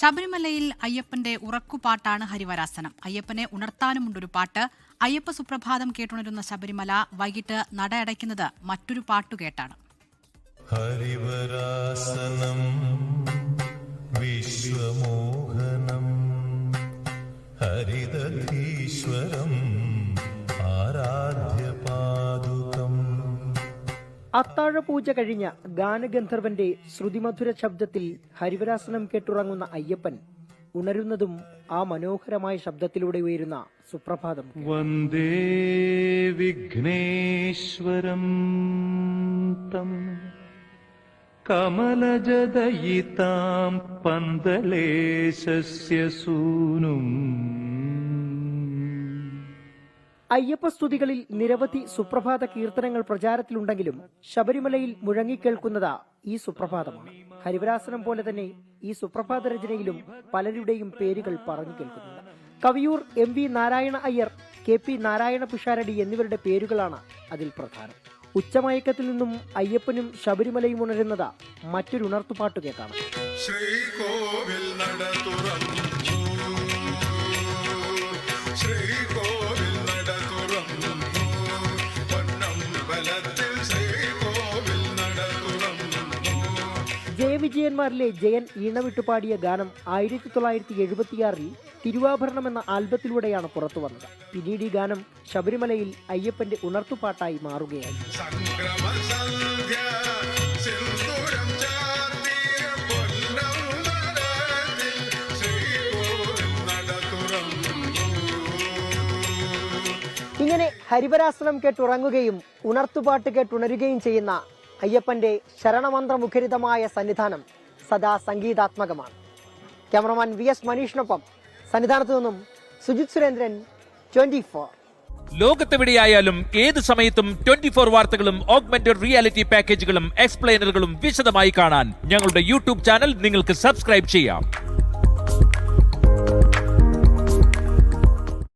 ശബരിമലയിൽ അയ്യപ്പന്റെ ഉറക്കുപാട്ടാണ് ഹരിവരാസനം. അയ്യപ്പനെ ഉണർത്താനുമുണ്ടൊരു പാട്ട്. അയ്യപ്പ സുപ്രഭാതം കേട്ടുണരുന്ന ശബരിമല വൈകിട്ട് നട അടയ്ക്കുന്നത് മറ്റൊരു പാട്ടു കേട്ടാണ് ഹരിവരാസനം ഹരിതീശ്വരം അത്താഴപൂജ കഴിഞ്ഞ ഗാനഗന്ധർവന്റെ ശ്രുതിമധുര ശബ്ദത്തിൽ ഹരിവരാസനം കേട്ടുറങ്ങുന്ന അയ്യപ്പൻ ഉണരുന്നതും ആ മനോഹരമായ ശബ്ദത്തിലൂടെ ഉയരുന്ന സുപ്രഭാതം വന്ദേ വിഘ്നേശ്വരം തം. കമലജദയിതാം പന്തലേശസ്യ സൂനും അയ്യപ്പസ്തുതികളിൽ നിരവധി സുപ്രഭാത കീർത്തനങ്ങൾ പ്രചാരത്തിലുണ്ടെങ്കിലും ശബരിമലയിൽ മുഴങ്ങിക്കേൾക്കുന്നത് ഈ സുപ്രഭാതമാണ്. ഹരിവരാസനം പോലെ തന്നെ ഈ സുപ്രഭാത രചനയിലും പലരുടെയും പേരുകൾ പറഞ്ഞു കേൾക്കുന്നുണ്ട്. Kaviyoor M V Narayana Iyer K P Narayana Pisharody എന്നിവരുടെ പേരുകളാണ് അതിൽ പ്രധാനം. ഉച്ചമയക്കത്തിൽ നിന്നും അയ്യപ്പനും ശബരിമലയും ഉണരുന്നത് മറ്റൊരു ഉണർത്തുപാട്ട് കേട്ടാണ് ശ്രീകോവിൽ നട തുറന്നു. ജയവിജയന്മാരിലെ ജയൻ ഈണവിട്ടു പാടിയ ഗാനം ആയിരത്തി തൊള്ളായിരത്തി എഴുപത്തിയാറിൽ തിരുവാഭരണം എന്ന ആൽബത്തിലൂടെയാണ് പുറത്തു വന്നത്. പിന്നീട് ഈ ഗാനം ശബരിമലയിൽ അയ്യപ്പന്റെ ഉണർത്തുപാട്ടായി മാറുകയായി. ഇങ്ങനെ ഹരിവരാസനം കേട്ടുറങ്ങുകയും ഉണർത്തുപാട്ട് കേട്ടുണരുകയും ചെയ്യുന്ന അയ്യപ്പന്റെ ശരണമന്ത്രമുഖരിതമായ സന്നിധാനം സദാ സംഗീതാത്മകമാണ്. ക്യാമറമാൻ വി എസ് മനീഷിനൊപ്പം സന്നിധാനത്തു നിന്നും സുജിത് സുരേന്ദ്രൻ ട്വന്റി ഫോർ. ലോകത്തെവിടെയായാലും ഏത് സമയത്തും ട്വന്റി ഫോർ വാർത്തകളും ഓഗ്മെന്റഡ് റിയാലിറ്റി പാക്കേജുകളും എക്സ്പ്ലെയിനറുകളും വിശദമായി കാണാൻ ഞങ്ങളുടെ യൂട്യൂബ് ചാനൽ നിങ്ങൾക്ക് സബ്സ്ക്രൈബ് ചെയ്യാം.